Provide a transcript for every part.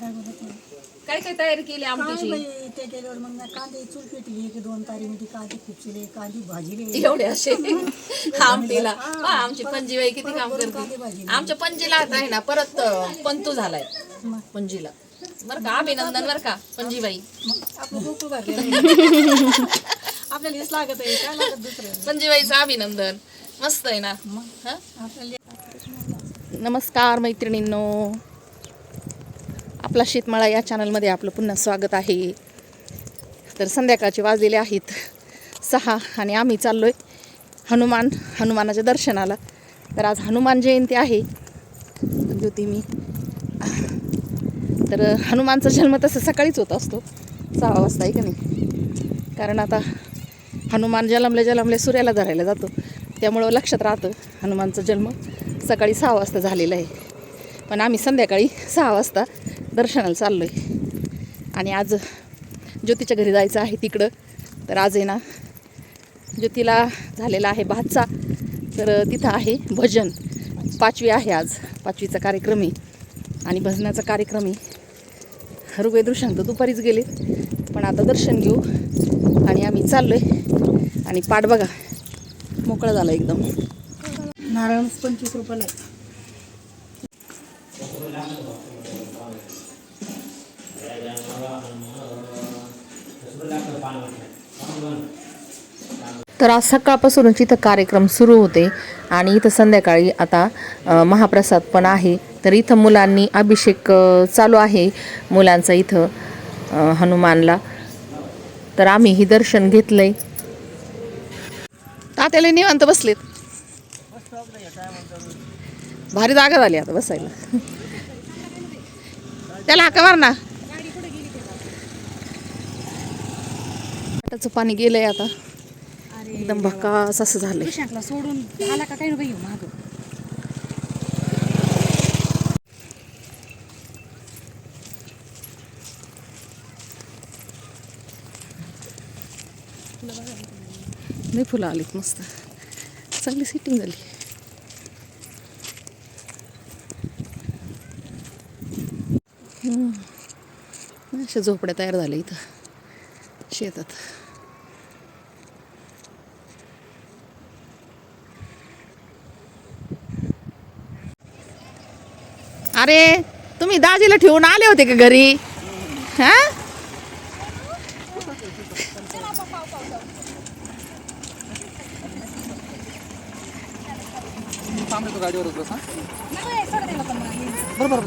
काय काय तयारी केली आमटीची? ते केल्यावर मग मी कांदे चूल पेटली की दोन तारीमध्ये कांदे खुपसिले कांदी भाजीले एवढे असे? आमटीला. पहा, आमची पणजीबाई किती काम करते. आमच्या पणजीला आता आहे ना परत अं, पंतू झालाय. मग? पणजीला. बर का अभिनंदन बर का पणजीबाई. आपलं गोकुळ भरलेलं आपल्याला हेच लागत आहे काय लागत दुसरं पणजीबाईचं अभिनंदन. मस्त आहे ना. मग? हं? आपल्याला नमस्कार मैत्रिणींनो. आपला शेतमाळा या चॅनलमध्ये आपलं पुन्हा स्वागत आहे. तर संध्याकाळचे वाजलेले आहेत सहा आणि आम्ही चाललो आहे हनुमान हनुमानाच्या दर्शनाला. तर आज हनुमान जयंती आहे. होती मी. तर हनुमानचा जन्म तसं सकाळीच होत असतो. सहा वाजता आहे का नाही? कारण आता हनुमान जलमल्या जलमले सूर्याला धरायला जातो. त्यामुळं लक्षात राहतं हनुमानचा जन्म सकाळी सहा वाजता झालेला आहे. पण आम्ही संध्याकाळी सहा वाजता दर्शनाला चाललो आहे आणि आज ज्योतीच्या घरी जायचं आहे तिकडं. तर आज आहे ना ज्योतीला झालेला आहे भातचा. तर तिथं आहे भजन. पाचवी आहे आज. पाचवीचा कार्यक्रम आहे. आणि भजनाचा कार्यक्रम आहे. ऋग्वेद ऋषांक दुपारीच गेले. पण आता दर्शन घेऊ. आणि आम्ही चाललो आहे आणि पाठ बघा. मोकळा झाला एकदम. नारळ पंचवीस रुपयाला तर आज सकाळपासूनच इथं कार्यक्रम सुरू होते. आणि इथं संध्याकाळी आता महाप्रसाद पण आहे. तर इथं मुलांनी अभिषेक चालू आहे मुलांचा इथं हनुमानला. तर आम्हीही दर्शन घेतलं आहे तात्याला निवांत बसलेत. भारी जागा झाली आता बसायला. त्याला हाका मार ना. पाटाचं पाणी गेलंय आता. एकदम भकास असं विशाखला सोडून आला का काही नाही माग? नाही फुलं आलीत मस्त. चांगली सिटिंग झाली. अशा झोपड्या तयार झाल्या इथं शेतात. अरे तुम्ही दाजीला ठेवून आले होते का घरी? हा?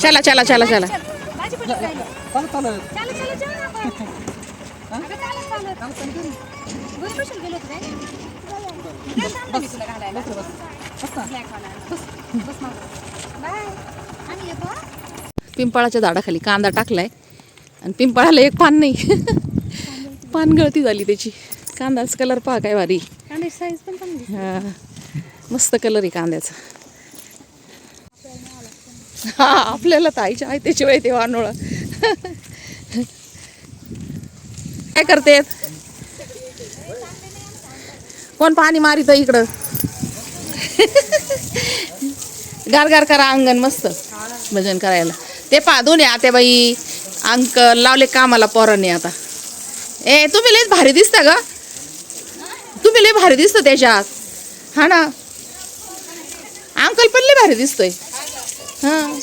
चला. चला चला चला. पिंपळाच्या झाडाखाली कांदा टाकलाय. आणि पिंपळाला एक पान नाही. पान गळती झाली त्याची. कांदाच कलर पहा काय भारी. हा. मस्त कलर आहे कांद्याचा. हा आपल्याला तर आईच्या आहे त्याशिवाय ते वानोळा. काय करतेत? कोण पाणी मारित इकडं? गार गार करा अंगण मस्त. भजन करायला. ते पा दोन्ही आत्या बाई. अंकल लावले कामाला पोरांनी आता. ए तुम्ही लयच भारी दिसता ग. तुम्ही लय भारी दिसतं त्याच्यात. हा ना. अंकल पण लय भारी दिसतोय. हां.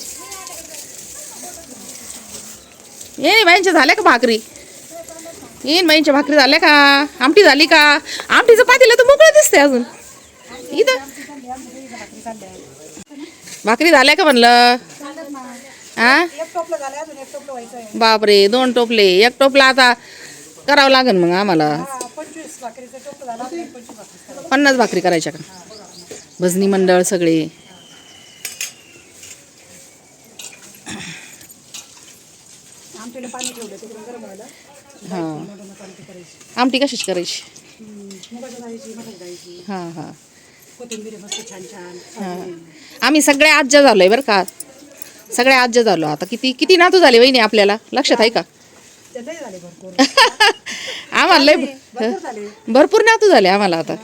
ये बाईंच्या झाल्या का भाकरी? येईन बाईंच्या भाकरी झाल्या का? आमटी झाली का? आमटीचं पातीला तर मोकळं दिसते अजून. इथं. भाकरी झाल्या का म्हणलं? हा? बापरे दोन टोपले. एक टोपला आता करावं लागेल मग आम्हाला. पन्नास भाकरी करायच्या का? भजनी मंडळ सगळे. हां. आमटी कशीच करायची? हां हां. हां. आम्ही सगळ्या आज्या झालोय बरं का. सगळ्या आज्या झालो आता किती किती नातू झाले वहिनी आपल्याला? लक्षात आहे का? ते लय झाले भरपूर आम्हाला लय भरपूर झाले. भरपूर नातू झाले आम्हाला आता.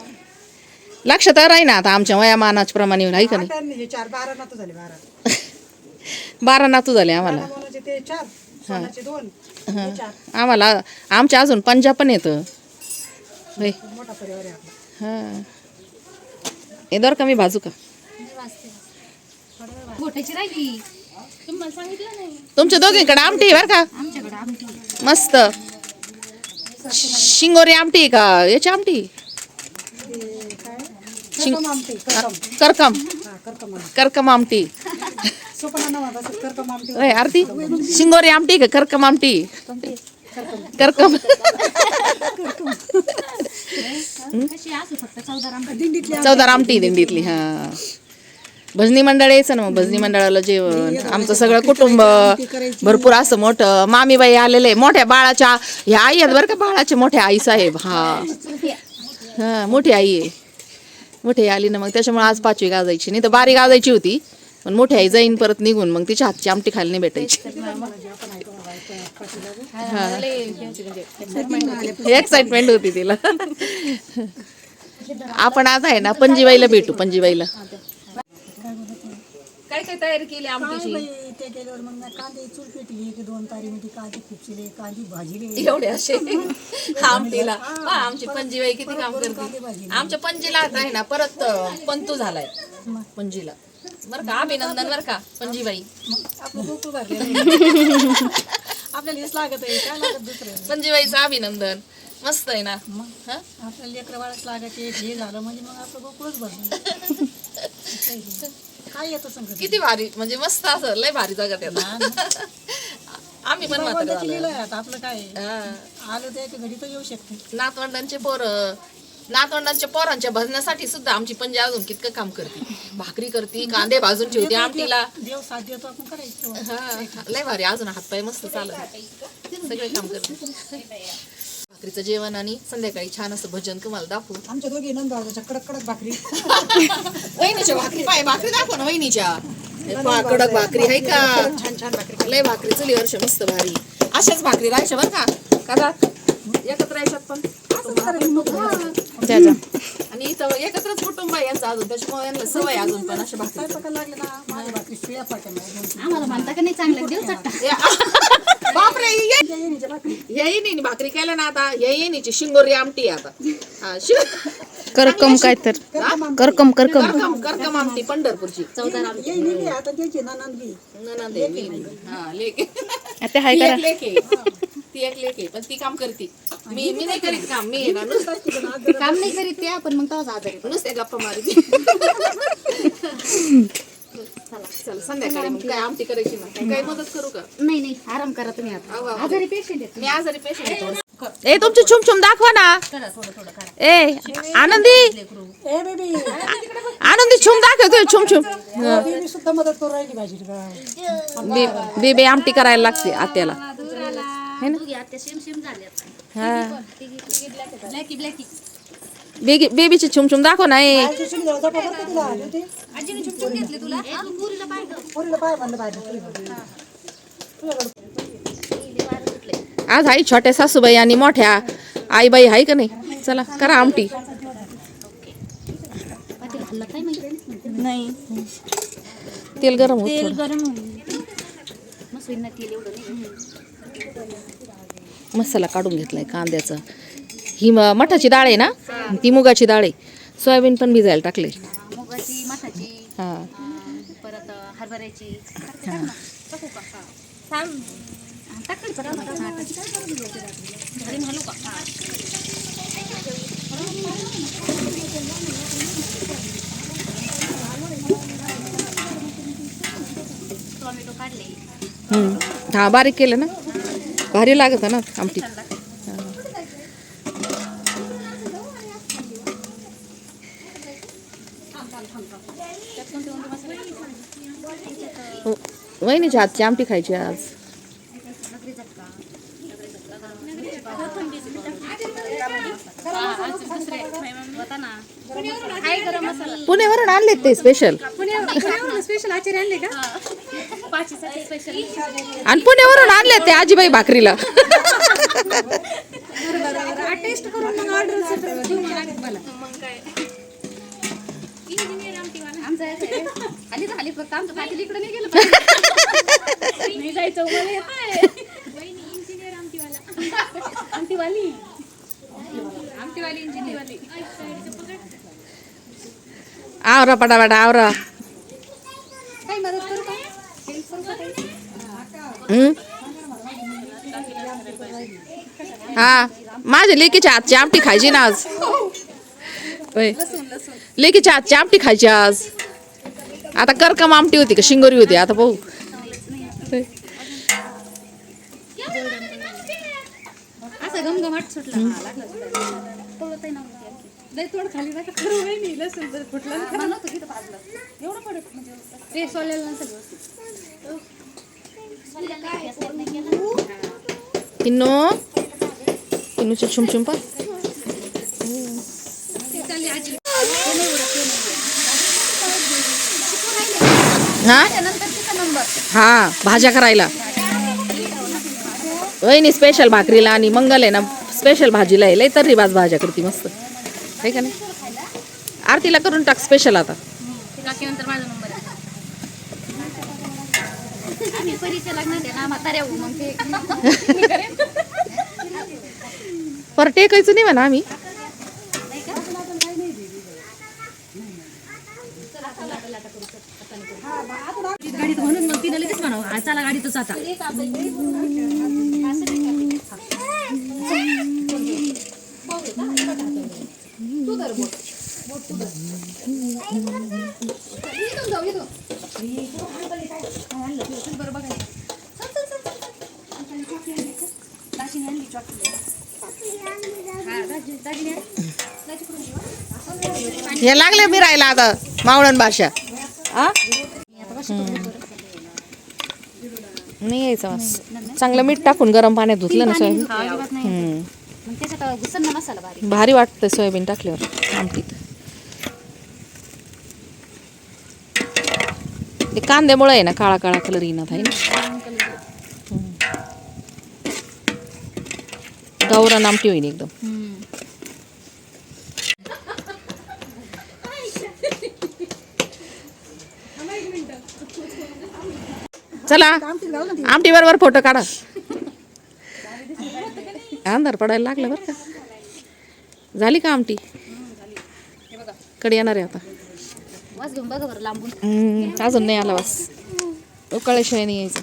लक्षात आहे ना आता आमच्या वयामानाच प्रमाणे आहे का नाही? हे बारा नातू झाले बारा. बारा नातू झाले आम्हाला. आम्हाला आमच्या अजून पंजा पण येतं. होय. मोठा परिवार आहे आपला. हां. दर कमी बाजू का? गोट्याची राहिली. तुम्हाला सांगितलं नाही तुमच्या दोघींकडे आमटी आहे बरं का? मस्त. शिंगोरी आमटी का? याची आमटी? करकम. आमटी. करकम आमटी. आरती शिंगोरी आमटी का? करकम आमटी? करकम. चौदा चौदार आमटी. दिंडीतली हा. भजनी मंडळ यायचं ना मग भजनी मंडळाला जेवण. आमचं सगळं कुटुंब भरपूर असं मोठं. मामीबाई आलेले मोठ्या बाळाच्या ह्या आई आहेत बरं का बाळाचे मोठ्या आई साहेब हा. हा मोठी आई आहे. मोठी आई आली ना मग त्याच्यामुळे आज पाचवी गाजायची नाही तर बारी गाजायची होती. पण मोठी आई जाईन परत निघून मग तिच्या हातची आमटी खायला नाही भेटायची. एक्साइटमेंट होती तिला. आपण आज आहे ना पंजीबाईला भेटू पंजीबाईला. काय काय तयारी केली काय आमटीची बाई, ते गेल्यावर मग मी कांदे चूल पेटली की दोन तारी कांदे खुपशिले कांदे भाजीले एवढे असे? आमटीला हा, आमची पंजीबाई किती काम करते. आमच्या पंजीला आता आहे ना परत अं, पंतू झालाय. पंजीला बर का अभिनंदन बर का पंजीबाई मग आपलं गोकुळ भरलेलं आपल्याला हेच लागत आहे काय लागत दुसरं पंजीबाईचं अभिनंदन. मस्त आहे ना? हा? आपल्याला लेकरं बाळच लागायचे हे झालं म्हणजे मग आपलं गोकुळच भरलं. काय येतं किती भारी म्हणजे मस्त असं लय भारी जगत येत. आम्ही पण म्हातारे आता आपलं काय? आहे? हा. आलं घडी तर येऊ शकते. नातवंडांचे पोर नातवंडांच्या पोरांच्या भजण्यासाठी सुद्धा आमची पंजी अजून कितकं काम करते. भाकरी करते कांदे भाजून ठेवते आमटीला. देव साथ देतो आपण करायचं. हा, लय भारी अजून हातपाय मस्त चालत सगळे काम करते भाकरीचं जेवण आणि संध्याकाळी छान असं भजन तुम्हाला दाखवू. आमच्या दोघी नंदाच्या कडक कडक भाकरी. वहिनीच्या भाकरी. पाय भाकरी दाखव ना वहिनीच्या. पहा, कडक भाकरी आहे का? छान छान भाकरी लय भाकरी चली वर्ष मस्त भारी. अशाच भाकरी राहायच्या बरं का? का एकत्र यायच्यात पण. आणि इथं एकत्रच कुटुंब आहे यांचं अजून त्याच्यामुळे यांना सवय अजून पण अशा भाकरी. स्वयंपाकाला लागले ना माझ्या भाकरी शिळ्या पाट्या मला दोन तीन. आम्हाला म्हणता का नाही चांगलं? देव चट्टा बापरे ये- त्या येणीच्या भाकरी. या येणीने भाकरी केल्या ना आता या येणीची शिंगोरी आमटी आहे आता. हा, करकम काय तर करकम करकम करकम. करकम आमटी पंढरपूरची. येईनी बी आता त्याची ननंद बी. ननंद आहे, मी- हा, लेक आता हाय ती करा. एक लेक आहे. ती एक लेक आहे पण ती काम करते. मी मी नाही करीत काम मी आहे ना नुसतं काम नाही करीत ते आपण मग आजारी. नुसते गप्पा मारते. चला चला संध्याकाळी मग काय आमटी करायची ना काही मदत करू का? नाही नाही आराम करा तुम्ही अहो, आता. अहो. आजारी पेशंट आहेत मी आजारी पेशंट आहे. थोडं. ए तुमची छुम छुम दाखवा ना. ए आनंदी. ए बेबी. आनंदी छुम दाखवतोय छुम छुम बेबी सुद्धा मदत करू राहिली भाजी बे बेबे आमटी करायला लागते आत्याला. हा बेगी बेबीची छुम छुम दाखव ना ए. तिला आजीने चुमचुम घेतली तुला? पुरीला पाहिजे पोरीला पाय म्हणलं भाजी आज आई छोट्या सासूबाई आणि मोठ्या. आईबाई आहे का नाही? चला करा आमटी. नाही. तेल गरम होत तेल गरम नाही. मसाला काढून घेतलाय कांद्याचा. ही म- मठाची डाळ आहे ना? ती मुगाची डाळ. आहे सोयाबीन पण भिजायला टाकले. मुगाची मठाची हा. परत हरभऱ्याची. टाकू का हा. टाकली परत हा, टाक. घरी घालू का? हा. टोमॅटो काढले. हम्म. हा बारीक केलं ना. भारी लागत ना आमटी हो. वहिनीच्या हातची आमटी खायची आज. होता ना पुण्यावरून आणले ते स्पेशल स्पेशल आचार्य आणले का आणि पुण्यावरून आणले ते आजीबाई भाकरीला. टेस्ट करून मग ऑर्डर आमचं आली फक्त आमचं इकडे नाही गेलं. नाही जायचं मला येतंय आवरा पटापटा आवरा. काही मदत करू का? हेल्प करू का काही? हम्म? हा. माझ्या लेकीच्या हातची आमटी खायची ना आज. लेकीच्या हातची आमटी खायची आज. आता करकम आमटी होती का? शिंगोरी होती. आता पाहू होय. सुटला हा, लागला आणखी. खाली नाही का? खरं होय नाही, लसूण जर फुटलं ना. मला नव्हतं तिथं भाजलं. एवढं पडत म्हणजे ते सोल्याला नसेल व्यवस्थित. किन्नू किन्नूचे छुमछुम पा हा त्यानंतर तिचा नंबर हा भाज्या करायला वहिनी स्पेशल भाकरीला आणि मंगल आहे ना स्पेशल भाजीला येईल तर रिवाज बाज भाज्या करते मस्त. आहे का नाही? आरतीला करून टाक स्पेशल आता. काकीनंतर माझा आहे पर टेकायचं नाही म्हणा आम्ही. गाडीत म्हणून मग तिने लगेच म्हणा चला गाडीतच आता. हे लागले मिरायला आता मावळण भाषा. नाही यायचं चांगलं मीठ टाकून गरम पाण्यात धुतलं ना सोयाबीन. भारी वाटतं सोयाबीन टाकल्यावर. आमटीत. ते कांद्यामुळे आहे ना काळा काळा कलर येणार आहे ना? गावरान आमटी होईल एकदम. चला आमटी बरोबर फोटो काढा. अंधार पडायला लागलं बरं का? झाली का आमटी? कडे येणार आहे आता? वास घेऊन बघा बरं लांबून. अजून नाही आला बस उकळल्याशिवाय नाही यायचं.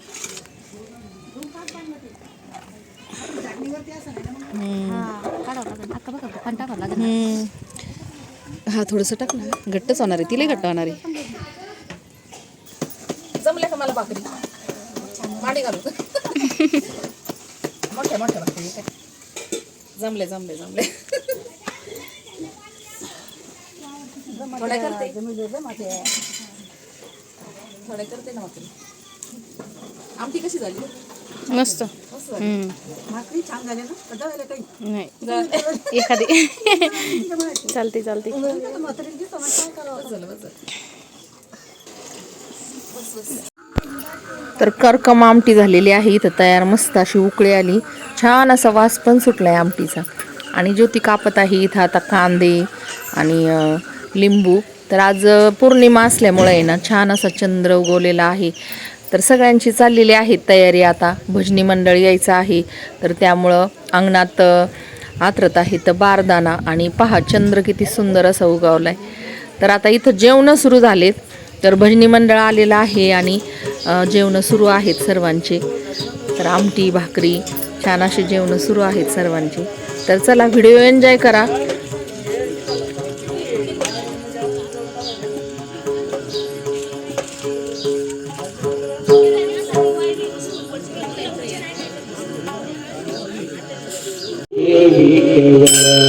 हा. हा थोडंसं टाक ना. घट्टच होणार आहे. तिला घट्ट होणार आहे. जमल्या का मला भाकरी? माडी घालू मोठ्या मोठ्या भाकरी जमले जमले जमले. थोड्या करते. थोड्या करते ना भाकरी आमटी कशी झाली? मस्त. भाकरी छान झाले ना? दळायला काही? नाही. एखादी. चालते चालते. तर करकम आमटी झालेली आहे. इथं तयार मस्त अशी उकळी आली. छान असा वास पण सुटला आहे आमटीचा. आणि ज्योती कापत आहे इथं आता कांदे आणि लिंबू. तर आज पौर्णिमा असल्यामुळे आहे ना छान असा चंद्र उगवलेला आहे. तर सगळ्यांची चाललेली आहे तयारी आता. भजनी मंडळ यायचं आहे. तर त्यामुळं अंगणात आतरत आहे तर बारदाना आणि पहा चंद्र किती सुंदर असा उगवला आहे तर आता इथं जेवणं सुरू झालेत. तर भजनी मंडळ आलेलं आहे आणि जेवणं सुरू आहेत सर्वांचे. तर आमटी भाकरी छान असे जेवणं सुरू आहेत सर्वांचे. तर चला व्हिडिओ एन्जॉय करा.